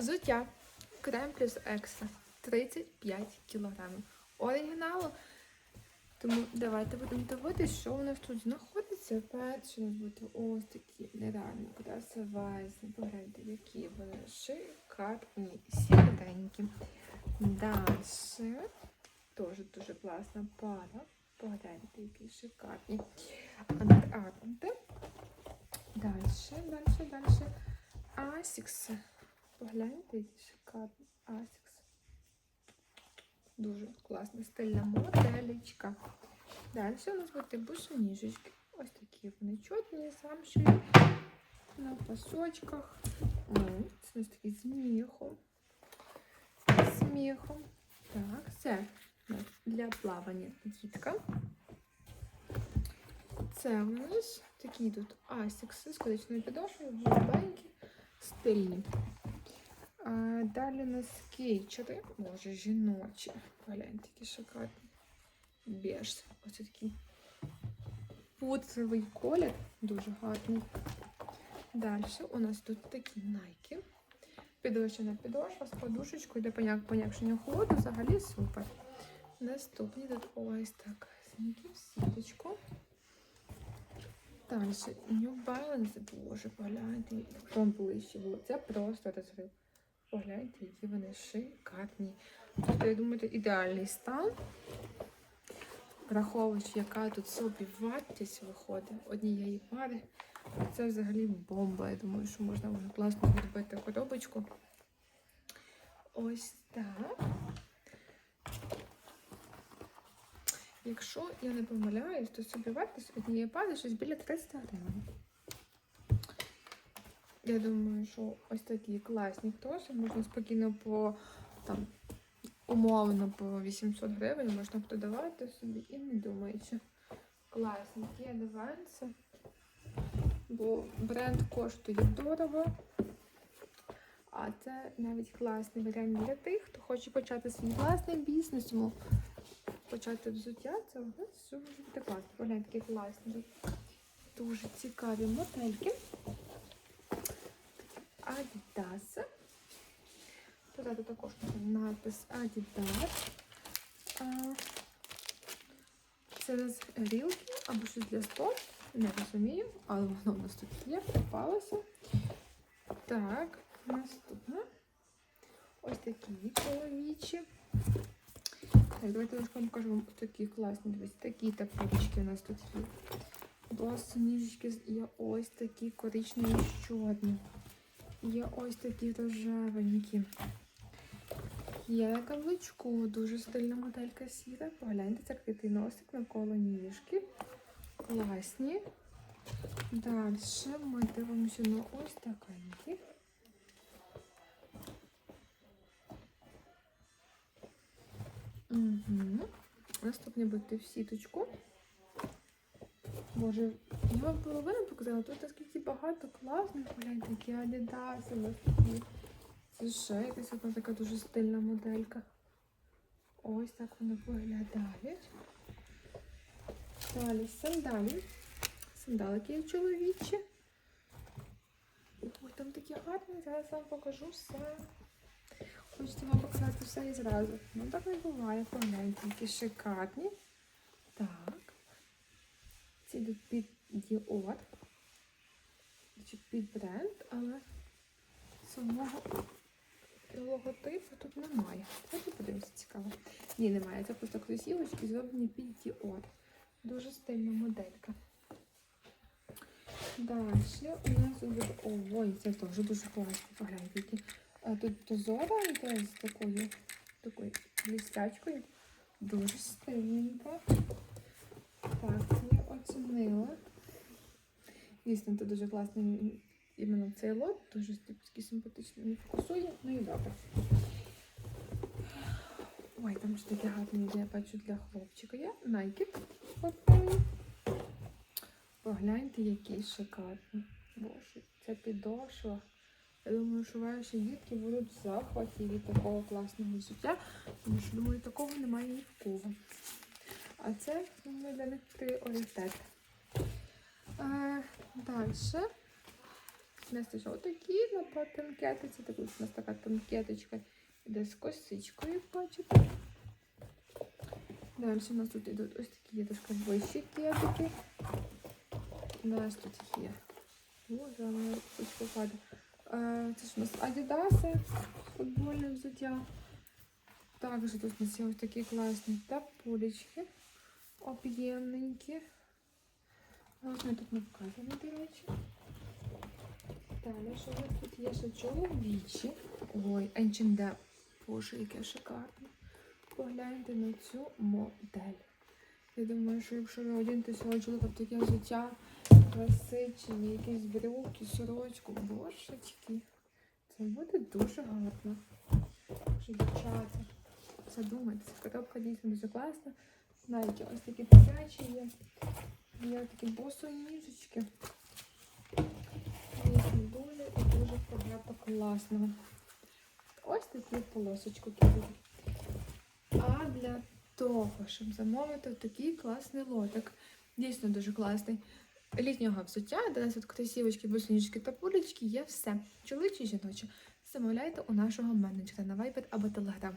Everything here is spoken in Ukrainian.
Взуття. Крем плюс екстра. 35 кілограмів. Оригіналу. Тому давайте будемо дивитися, що у нас тут знаходиться. Перше буде ось такі нереально красивезні. Погляньте, які вони шикарні, сіренькі. Далі. Теж дуже класна пара. Погляньте, які шикарні. Андер-арменти. Далі, далі, далі. Асікс. Погляньте, які шикарні Асікс. Дуже класна стильна моделечка. Далі у нас буде бусоніжечки. Ось такі вони чотні, замшеві, на пасочках. Це нас такий з міхом. З міхом. Так, це для плавання дітка. Це у нас такі тут асікси з количною підошвою, голубенькі, стильні. Далі у нас скейчери, може, жіночі. Гляньте, які шикарні. Беж. Ось такий пудровий колір, дуже гарний. Далі у нас тут такі найки. Підвищена підошва з подушечкою для поняк пом'якшення холоду. Взагалі супер. Наступні тут ось так. В сіточку. Далі New Balance, боже, погляньте, там ближче було. Це просто розрив. Погляньте, які вони шикарні. Тобто, я думаю, це ідеальний стан. Враховуючи, яка тут собі вартість виходить однієї пари. Це взагалі бомба. Я думаю, що можна вже класно відбити коробочку. Ось так. Якщо я не помиляюсь, то собі вартість однієї пари щось біля 300 гривень. Я думаю, що ось такі класні троси можна спокійно по там умовно по 800 гривень можна продавати собі і не думаючи. Класні ті адванси. Бо бренд коштує дорого. А це навіть класний варіант для тих, хто хоче почати свій власний бізнес. Тому почати взуття, це все може бути класно. Погляньте, які класні. Дуже цікаві модельки. Adidas. Позаду також надпис Adidas. Це з грілки або щось для спорту. Не розумію, але воно у нас тут є, попалося. Так, наступне. Ось такі чоловічі. Так, давайте я вам покажу вам такі класні. Дивіться, такі тапочки у нас тут є. Босоніжечки є ось такі коричневі чорні. Є ось такі рожевенькі. Є на каблучку, дуже стильна моделька сіра. Погляньте, це критий носик навколо ніжки. Класні. Далі ми дивимося на ось такенькі. Угу. Наступні будете в сіточку. Боже, я вам половину показала, тут наскільки багато класних, гляньте, які адідаси, такі. Це ще якась одна така дуже стильна моделька. Ось так вони виглядають. Далі сандалі. Сандалики чоловічі. Ой, там такі гарні, зараз вам покажу все. Хочете вам показати все і зразу. Ну так не буває, погляньте, які шикарні. Так. Ці йдуть під Dior. Чи під бренд, але самого логотипу тут немає. Давайте подивимося, цікаво. Ні, немає. Це просто кросівочки зроблені під Dior. Дуже стильна моделька. Далі у нас буде... Ой, це теж дуже класно. Погляньте, Тут дозора йде з такою, такою блістячкою. Дуже стильненько. Так, оцінила. Дійсно, це дуже класний іменно цей лот, дуже такий симпатичний, не фокусує, ну і добре. Ой, там ж таке гарне я бачу для хлопчика. Я Nike купую. Погляньте, який шикарний. Боже, це підошва. Я думаю, що ваші дітки будуть в захваті від такого класного взуття, тому що, думаю, такого немає ні в кого. А це ну, для них пріоритет. Е, Далі. принести ще отакі на така у нас така танкеточка. Іде з косичкою, як бачите. Далі у нас тут йдуть ось такі є трошки вищі кедики. У нас тут є. Боже, мене попаде. Е, Це ж у нас Адідаси, футбольне взуття. Також тут у нас є ось такі класні тапулечки, об'ємненькі. Ми тут не вказані, до речі. Далі, що у нас тут є ще чоловічі. Ой, H&M. Боже, яке шикарне. Погляньте на цю модель. Я думаю, що якщо ви свого чоловіка в таке взуття, класичні, якісь брюки, сорочку, божечки, це буде дуже гарно. Що дівчата, задумайтеся, коробка дійсно дуже класна. Навіть ось такі дитячі є. Є такі босоніжечки. Дуже і дуже багато класного. Ось такі полосочку кидаю. А для того, щоб замовити такий класний лотик, дійсно дуже класний. Літнього взуття, тут красивочки, босоніжки та пулечки, є все. Чоловічі і жіночі. Замовляйте у нашого менеджера на Viber або Telegram.